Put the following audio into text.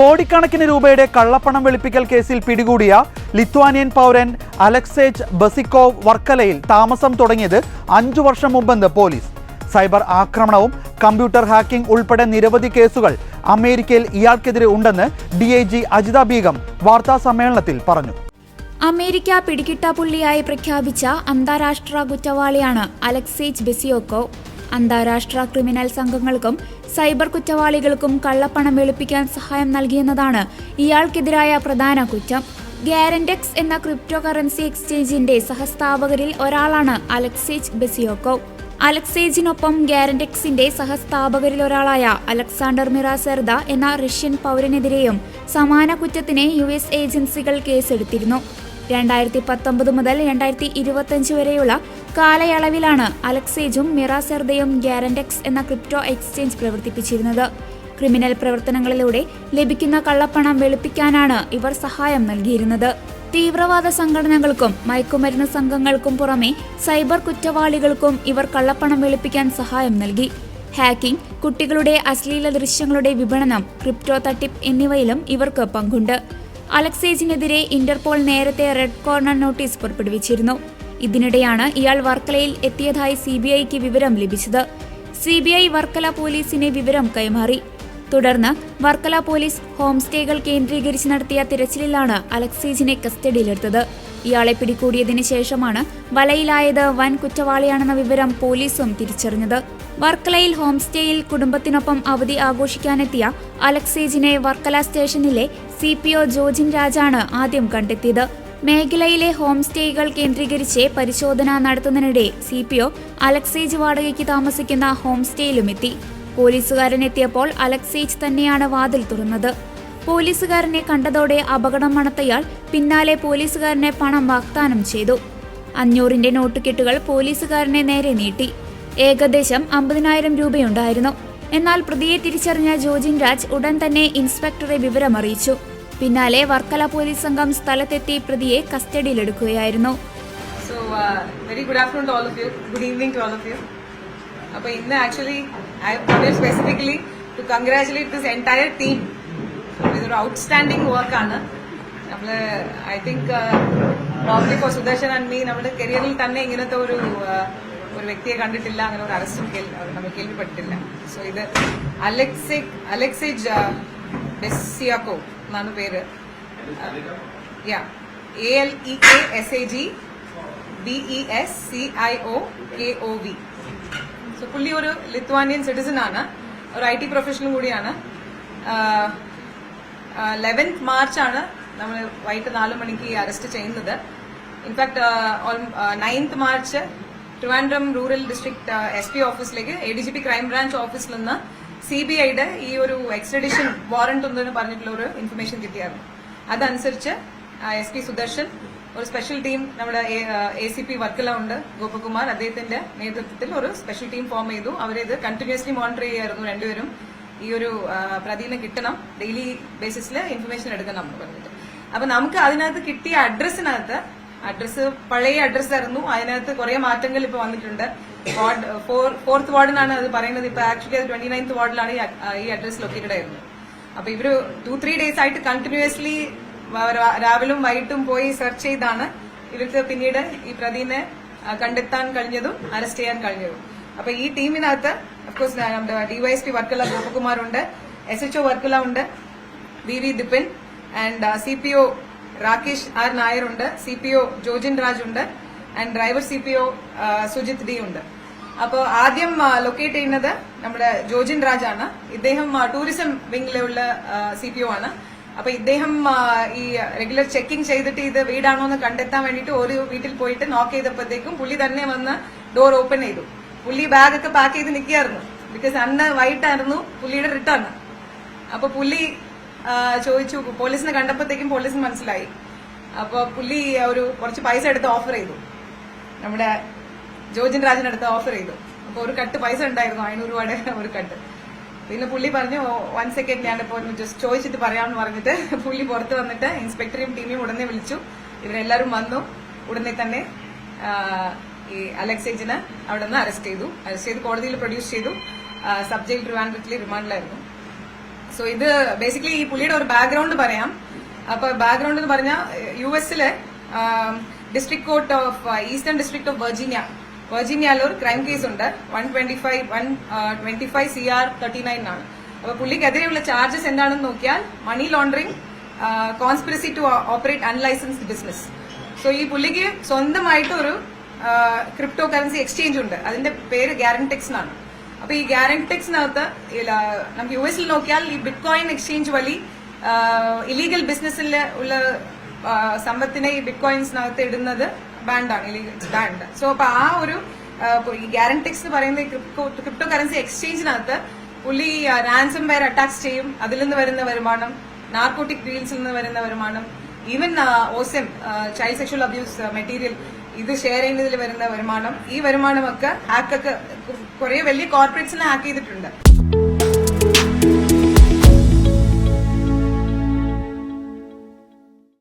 കോടിക്കണക്കിന് രൂപയുടെ കള്ളപ്പണം വെളുപ്പിക്കൽ കേസിൽ പിടികൂടിയ ലിത്വാനിയൻ പൗരൻ അലക്സേജ് ബസിക്കോവ് വർക്കലയിൽ താമസം തുടങ്ങിയത് അഞ്ചു വർഷം മുമ്പെന്ന് പോലീസ്. സൈബർ ആക്രമണവും കമ്പ്യൂട്ടർ ഹാക്കിംഗ് ഉൾപ്പെടെ നിരവധി കേസുകൾ അമേരിക്കയിൽ ഇയാൾക്കെതിരെ ഉണ്ടെന്ന് D I G Ajitha Begum വാർത്താസമ്മേളനത്തിൽ പറഞ്ഞു. അമേരിക്ക പിടികിട്ടാപ്പുള്ളിയായി പ്രഖ്യാപിച്ച അന്താരാഷ്ട്ര കുറ്റവാളിയാണ് അലക്സേജ് ബെസിയോക്കോ. അന്താരാഷ്ട്ര ക്രിമിനൽ സംഘങ്ങൾക്കും സൈബർ കുറ്റവാളികൾക്കും കള്ളപ്പണം വെളുപ്പിക്കാൻ സഹായം നൽകിയെന്നതാണ് ഇയാൾക്കെതിരായ പ്രധാന കുറ്റം. ഗ്യാരൻഡെക്സ് എന്ന ക്രിപ്റ്റോ കറൻസി എക്സ്ചേഞ്ചിന്റെ സഹസ്ഥാപകരിൽ ഒരാളാണ് അലക്സേജ് ബെസിയോക്കോ. അലക്സേജിനൊപ്പം ഗ്യാരൻഡെക്സിന്റെ സഹസ്ഥാപകരിൽ ഒരാളായ അലക്സാണ്ടർ മിറാസെർദ എന്ന റഷ്യൻ പൗരനെതിരെയും സമാന കുറ്റത്തിന് യു ഏജൻസികൾ കേസെടുത്തിരുന്നു. രണ്ടായിരത്തി പത്തൊമ്പത് മുതൽ രണ്ടായിരത്തി ഇരുപത്തഞ്ച് വരെയുള്ള കാലയളവിലാണ് അലക്സേജും മിറാസെർദയും ഗ്യാരൻഡെക്സ് എന്ന ക്രിപ്റ്റോ എക്സ്ചേഞ്ച് പ്രവർത്തിപ്പിച്ചിരുന്നത്. ക്രിമിനൽ പ്രവർത്തനങ്ങളിലൂടെ ലഭിക്കുന്ന കള്ളപ്പണം വെളുപ്പിക്കാനാണ് ഇവർ സഹായം നൽകിയിരുന്നത്. തീവ്രവാദ സംഘടനകൾക്കും മയക്കുമരുന്ന് സംഘങ്ങൾക്കും പുറമെ സൈബർ കുറ്റവാളികൾക്കും ഇവർ കള്ളപ്പണം വെളുപ്പിക്കാൻ സഹായം നൽകി. ഹാക്കിംഗ് കുട്ടികളുടെ അശ്ലീല ദൃശ്യങ്ങളുടെ വിപണനം ക്രിപ്റ്റോ തട്ടിപ്പ് എന്നിവയിലും ഇവർക്ക് പങ്കുണ്ട്. അലക്സേജിനെതിരെ ഇന്റർപോൾ നേരത്തെ റെഡ് കോർണർ നോട്ടീസ് പുറപ്പെടുവിച്ചിരുന്നു. ഇതിനിടെയാണ് ഇയാൾ വർക്കലയിൽ എത്തിയതായി സി ബി ഐക്ക് വിവരം ലഭിച്ചത്. സി ബി ഐ വർക്കല പോലീസിനെ വിവരം കൈമാറി. തുടർന്ന് വർക്കല പോലീസ് ഹോം സ്റ്റേകൾ കേന്ദ്രീകരിച്ച് നടത്തിയ തിരച്ചിലിലാണ് അലക്സേജിനെ കസ്റ്റഡിയിലെടുത്തത്. ഇയാളെ പിടികൂടിയതിനു ശേഷമാണ് വലയിലായത് വൻ കുറ്റവാളിയാണെന്ന വിവരം പോലീസും തിരിച്ചറിഞ്ഞത്. വർക്കലയിൽ ഹോം സ്റ്റേയിൽ കുടുംബത്തിനൊപ്പം അവധി ആഘോഷിക്കാനെത്തിയ അലക്സേജിനെ വർക്കല സ്റ്റേഷനിലെ സി പി ഒ ജോജിൻ രാജാണ് ആദ്യം കണ്ടെത്തിയത്. മേഖലയിലെ ഹോം സ്റ്റേകൾ കേന്ദ്രീകരിച്ച് പരിശോധന നടത്തുന്നതിനിടെ സി പി ഒ അലക്സേജ് വാടകയ്ക്ക് താമസിക്കുന്ന ഹോം പോലീസുകാരൻ എത്തിയപ്പോൾ അലക്സേജ് തന്നെയാണ് വാതിൽ തുറന്നത്. പോലീസുകാരനെ കണ്ടതോടെ അപകടം മണത്തയാൾ പിന്നാലെ പോലീസുകാരനെ പണം വാഗ്ദാനം ചെയ്തു. അഞ്ഞൂറിന്റെ നോട്ടുകെട്ടുകൾ പോലീസുകാരനെ നേരെ നീട്ടി. ഏകദേശം അമ്പതിനായിരം രൂപയുണ്ടായിരുന്നു. എന്നാൽ പ്രതിയെ തിരിച്ചറിഞ്ഞ ജോജിൻ രാജ് ഉടൻ തന്നെ ഇൻസ്പെക്ടറെ വിവരമറിയിച്ചു. പിന്നാലെ വർക്കല പോലീസ് സംഘം സ്ഥലത്തെത്തി പ്രതിയെ കസ്റ്റഡിയിലെടുക്കുകയായിരുന്നു. So very good afternoon to all of you good evening to all of you അപ്പൊ ഇന്ന് actually I wanted specifically to congratulate this entire team ഇതൊരു വർക്ക് ആണ്. നമ്മൾ I think probably for Sudarshan and me നമ്മുടെ കരിയറിൽ തന്നെ ഇങ്ങനത്തെ ഒരു uh, ഒരു വ്യക്തിയെ കണ്ടിട്ടില്ല അങ്ങനെ ഒരു അറസ്റ്റും നമ്മൾ കേൾവിപ്പെട്ടിട്ടില്ല. സോ ഇത് അലക്സി അലക്സിജ് ബെസ്സിയാക്കോ എന്നാണ് പേര്. യാ A L E K S E J B E S C I O K O V so പുള്ളി ഒരു ലിത്വാനിയൻ സിറ്റിസൺ ആണ്. ഒരു ഐ ടി പ്രൊഫഷണലും കൂടിയാണ്. ലെവൻത്ത് മാർച്ചാണ് നമ്മൾ വൈകിട്ട് നാല് മണിക്ക് അറസ്റ്റ് ചെയ്യുന്നത്. In fact ninth March Trivandrum rural district S P ഓഫീസിലേക്ക് A D G P crime branch ഓഫീസിൽ നിന്ന് സി ബി ഐയുടെ ഈ ഒരു എക്സ്ട്രഡിഷൻ വാറന്റ് ഉണ്ടെന്ന് പറഞ്ഞിട്ടുള്ള ഒരു ഇൻഫർമേഷൻ കിട്ടിയായിരുന്നു. അതനുസരിച്ച് എസ് പി സുദർശൻ ഒരു സ്പെഷ്യൽ ടീം നമ്മുടെ എ സി പി വർക്കല ഉണ്ട് ഗോപകുമാർ. അദ്ദേഹത്തിന്റെ നേതൃത്വത്തിൽ ഒരു സ്പെഷ്യൽ ടീം ഫോം ചെയ്തു. അവരിത് കണ്ടിന്യൂസ്ലി മോണിറ്റർ ചെയ്യായിരുന്നു രണ്ടുപേരും. ഈ ഒരു പ്രതിനെ കിട്ടണം. ഡെയിലി ബേസിസിൽ ഇൻഫർമേഷൻ എടുക്കണം എന്ന് പറഞ്ഞിട്ട്. അപ്പൊ നമുക്ക് അതിനകത്ത് കിട്ടിയ അഡ്രസ്സിനകത്ത് അഡ്രസ്സ് പഴയ അഡ്രസ് ആയിരുന്നു. അതിനകത്ത് കുറെ മാറ്റങ്ങൾ ഇപ്പൊ വന്നിട്ടുണ്ട്. വാർഡ് ഫോർത്ത് വാർഡിനാണ് അത് പറയുന്നത്. ഇപ്പൊ ആക്ച്വലി അത് ട്വന്റി നയൻത് വാർഡിലാണ് ഈ അഡ്രസ് ലൊക്കേറ്റഡ് ആയിരുന്നത്. അപ്പൊ ഇവർ ടു ത്രീ ഡേയ്സ് ആയിട്ട് കണ്ടിന്യൂസ്ലി രാവിലും വൈകിട്ടും പോയി സെർച്ച് ചെയ്താണ്. ഇവർക്ക് പിന്നീട് ഈ പ്രതിനെ കണ്ടെത്താൻ കഴിഞ്ഞതും അറസ്റ്റ് ചെയ്യാൻ കഴിഞ്ഞതും. അപ്പൊ ഈ ടീമിനകത്ത് അഫ്കോഴ്സ് നമ്മുടെ ഡിവൈഎസ്പി വർക്കല ഗോപകുമാറുണ്ട് എസ് എച്ച്ഒ വർക്കല ഉണ്ട് V V Dipin and C P O Rakesh R Nair ഉണ്ട് C P O Jojin Raj ഉണ്ട് and driver C P O Sujith D ഉണ്ട്. അപ്പോൾ ആദ്യം ലൊക്കേറ്റ് ചെയ്യുന്നത് നമ്മുടെ ജോജിൻ രാജാണ്. ഇദ്ദേഹം ടൂറിസം വിംഗിലുള്ള സി പി ഒ ആണ്. അപ്പൊ ഇദ്ദേഹം ഈ റെഗുലർ ചെക്കിംഗ് ചെയ്തിട്ട് ഇത് വീടാണോ എന്ന് കണ്ടെത്താൻ വേണ്ടിയിട്ട് ഒരു വീട്ടിൽ പോയിട്ട് നോക്ക് ചെയ്തപ്പോഴത്തേക്കും പുള്ളി തന്നെ വന്ന് ഡോർ ഓപ്പൺ ചെയ്തു. പുള്ളി ബാഗൊക്കെ പാക്ക് ചെയ്ത് നിൽക്കുകയായിരുന്നു. ബിക്കോസ് അന്ന് വൈകിട്ടായിരുന്നു പുള്ളിയുടെ റിട്ടേൺ അപ്പൊ പുള്ളി ചോദിച്ചു പോലീസിനെ കണ്ടപ്പോഴത്തേക്കും പോലീസിന് മനസ്സിലായി. അപ്പൊ പുള്ളി ഒരു കുറച്ച് പൈസ എടുത്ത് ഓഫർ ചെയ്തു. നമ്മുടെ ജോജിൻ രാജിനടുത്ത് ഓഫർ ചെയ്തു. അപ്പൊ ഒരു കട്ട് പൈസ ഉണ്ടായിരുന്നു രൂപയുടെ ഒരു കട്ട്. പിന്നെ പുള്ളി പറഞ്ഞു വൺ സെക്കൻഡ് ഞാൻ ഒന്ന് ജസ്റ്റ് ചോദിച്ചിട്ട് പറയാമെന്ന് പറഞ്ഞിട്ട് പുള്ളി പുറത്ത് വന്നിട്ട് ഇൻസ്പെക്ടറെയും ടീമിയും ഉടനെ വിളിച്ചു. ഇവരെല്ലാവരും വന്നു. ഉടനെ തന്നെ ഈ അലക്സേജിനെ അവിടെ നിന്ന് അറസ്റ്റ് ചെയ്തു. അറസ്റ്റ് ചെയ്ത് കോടതിയിൽ പ്രൊഡ്യൂസ് ചെയ്തു. സബ് ജയിൽ റിമാൻഡിലായിരുന്നു സോ ഇത് ബേസിക്കലി ഈ പുള്ളിയുടെ ഒരു ബാക്ക്ഗ്രൗണ്ട് പറയാം. അപ്പൊ ബാക്ക്ഗ്രൗണ്ട് എന്ന് പറഞ്ഞാൽ യു എസിലെ district court of eastern district of Virginia വെർജീനിയയിൽ ഒരു ക്രൈം കേസ് ഉണ്ട് one twenty five one twenty five C R thirty nine ആണ്. അപ്പൊ പുള്ളിക്കെതിരെയുള്ള ചാർജസ് എന്താണെന്ന് നോക്കിയാൽ money laundering conspiracy to operate unlicensed business so ഈ പുള്ളിക്ക് സ്വന്തമായിട്ട് ഒരു ക്രിപ്റ്റോ കറൻസി എക്സ്ചേഞ്ച് ഉണ്ട്. അതിന്റെ പേര് ഗ്യാരന്റിക്സ് എന്നാണ്. അപ്പൊ ഈ ഗ്യാരന്റിക്സിനകത്ത് നമുക്ക് യു എസിൽ നോക്കിയാൽ ഈ ബിറ്റ് കോയിൻ എക്സ്ചേഞ്ച് വഴി ഇലീഗൽ ബിസിനസ്സിൽ ഉള്ള സമ്പത്തിനെ ഈ ബിറ്റ് കോയിൻസിനകത്ത് ഇടുന്നത് ബാൻഡാണ് ഇലീഗൽ ബാൻഡ് സോ അപ്പൊ ആ ഒരു ഗ്യാരന്റിക്സ് എന്ന് പറയുന്ന ക്രിപ്റ്റോ കറൻസി എക്സ്ചേഞ്ചിനകത്ത് പുള്ളി റാൻസം വെയർ അറ്റാക്സ് ചെയ്യും. അതിൽ നിന്ന് വരുന്ന വരുമാനം നാർക്കോട്ടിക് ഡീൽസിൽ നിന്ന് വരുന്ന വരുമാനം ഈവൻ ഓസെം ചൈൽഡ് സെക്ഷൽ അബ്യൂസ് മെറ്റീരിയൽ ഇത് ഷെയർ ചെയ്യുന്നതിൽ വരുന്ന വരുമാനം ഈ വരുമാനമൊക്കെ ഹാക്കൊക്കെ കുറെ വലിയ കോർപ്പറേറ്റ്സിനെ ഹാക്ക് ചെയ്തിട്ടുണ്ട്.